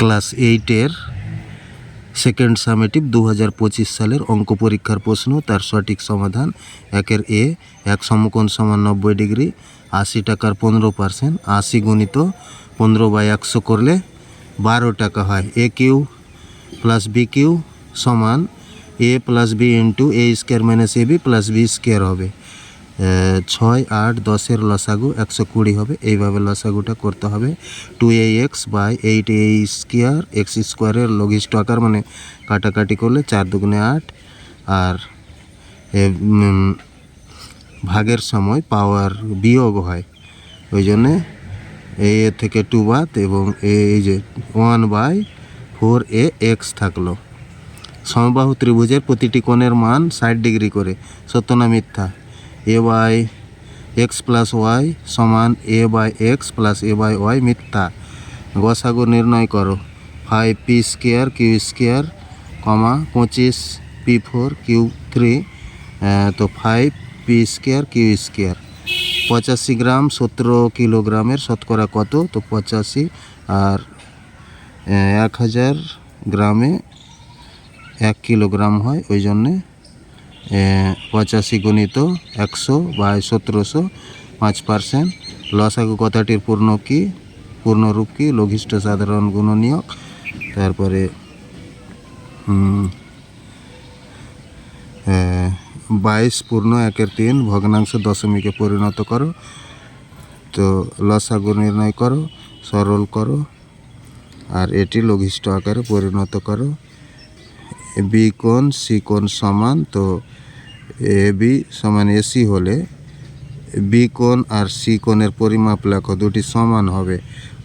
Class এইটের second summative দু হাজার পঁচিশ সালের অঙ্ক পরীক্ষার প্রশ্ন, তার সঠিক সমাধান একের এ, এক সমকোণ সমান নব্বই ডিগ্রি, আশি টাকার পনেরো পার্সেন্ট, আশি গুণিত পনেরো বাই একশো করলে বারো টাকা হয়। A cube plus B cube সমান A plus B into A square minus A B plus B square হবে। ছয় আট দশের লসাগু একশো কুড়ি হবে। এইভাবে লসাগুটা করতে হবে। Two A X by eight A square, X স্কোয়ারের লঘিষ্ঠ আকার মানে কাটাকাটি করলে চার দুগুণে আট। আর ভাগের সময় পাওয়ার বিয়োগ হয়। ওই জন্যে এ থেকে টু বাদ এবং এই যে one by four A X থাকল। সমবাহু ত্রিভুজের প্রতিটি কোণের মান ষাট ডিগ্রি করে। সত্য না মিথ্যা? A by X plus Y সমান A by X plus A by Y মিথ্যা। গসাগু নির্ণয় করো। Five P square Q square comma পঁচিশ পি ফোর কিউ থ্রি তো five P square Q square পঁচাশি গ্রাম সতেরো কিলোগ্রামের শতকরা কত? তো পঁচাশি। আর এক হাজার গ্রামে এক কিলোগ্রাম হয়, ওই জন্যে পঁচাশি গুণিত একশো বাই সতেরোশো পাঁচ পার্সেন্ট। লসাগু কথাটির পূর্ণ কি? পূর্ণরূপ কি? লঘিষ্ঠ সাধারণ গুণনীয়ক। তারপরে বাইশ পূর্ণ একের তিন, ভগ্নাংশ দশমিকে পরিণত করো। তো লসাগু নির্ণয় করো, সরল করো, আর এটি লঘিষ্ঠ আকারে পরিণত করো। বি কোণ, সি কোণ সমান, তো এ বি সমান এসি হলে বি কোণ আর সি কোণের পরিমাপ লেখো, দুটি সমান হবে।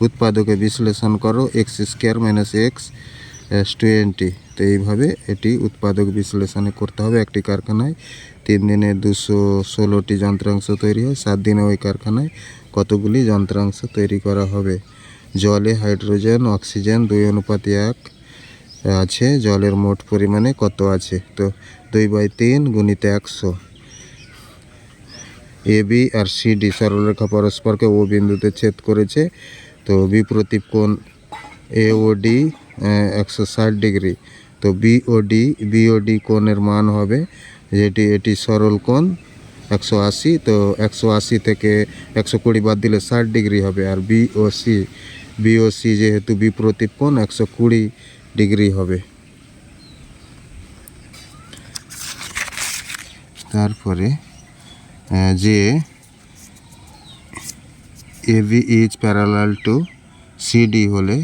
উৎপাদকে বিশ্লেষণ করো, X square minus X S twenty. তো এইভাবে এটি উৎপাদক বিশ্লেষণে করতে হবে একটি কারখানায়। তিন দিনে দুশো ষোলোটি যন্ত্রাংশ তৈরি হয়, সাত দিনে ওই কারখানায় কতগুলি যন্ত্রাংশ তৈরি করা হবে? জলে হাইড্রোজেন, অক্সিজেন, দুই অনুপাতে এক আছে, জলের মোট পরিমাণে কত আছে? তো দুই বাই তিন গুণিত একশো। এ, বি আর সি, ডি সরলরেখা পরস্পরকে ও বিন্দুতে ছেদ করেছে। তো বি বিপ্রতীপ কোণ এ ও ডি একশো ষাট ডিগ্রি। তো B O D B O D কোণের মান হবে যেটি এটি সরল কোণ একশো আশি। তো একশো আশি থেকে একশো কুড়ি বাদ দিলে ষাট ডিগ্রি হবে। আর B O C B O C যেহেতু বিপ্রতীপ কোণ, একশো কুড়ি ডিগ্রি হবে। তারপরে যে A B is parallel to CD হলে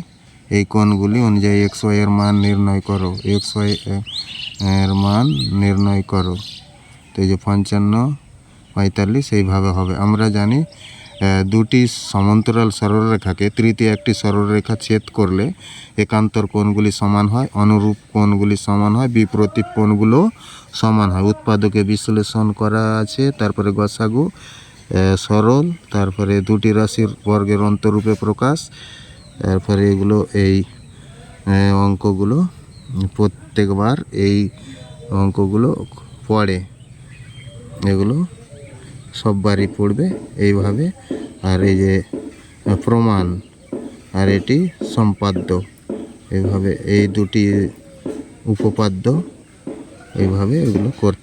এই কোণগুলি অনুযায়ী এক্স ওয়াই এর মান নির্ণয় করো। এক্স ওয়াই এর মান নির্ণয় করো। তো এই যে পঞ্চান্ন পঁয়তাল্লিশ এইভাবে হবে। আমরা জানি দুটি সমান্তরাল সরলরেখাকে তৃতীয় একটি সরলরেখা ছেদ করলে একান্তর কোণগুলি সমান হয়, অনুরূপ কোণগুলি সমান হয় বিপ্রতীপ কোণগুলো সমান হয়। উৎপাদকে বিশ্লেষণ করা আছে, তারপরে গসাগু সরল, তারপরে দুটি রাশির বর্গের অন্তরূপে প্রকাশ তারপরে এগুলো এই অঙ্কগুলো প্রত্যেকবার এই অঙ্কগুলো পড়ে, এগুলো সববারই পড়বে এইভাবে। আর এই যে প্রমাণ, আর এটি সম্পাদ্য, এইভাবে এই দুটি উপপাদ্য এইভাবে এগুলো করতে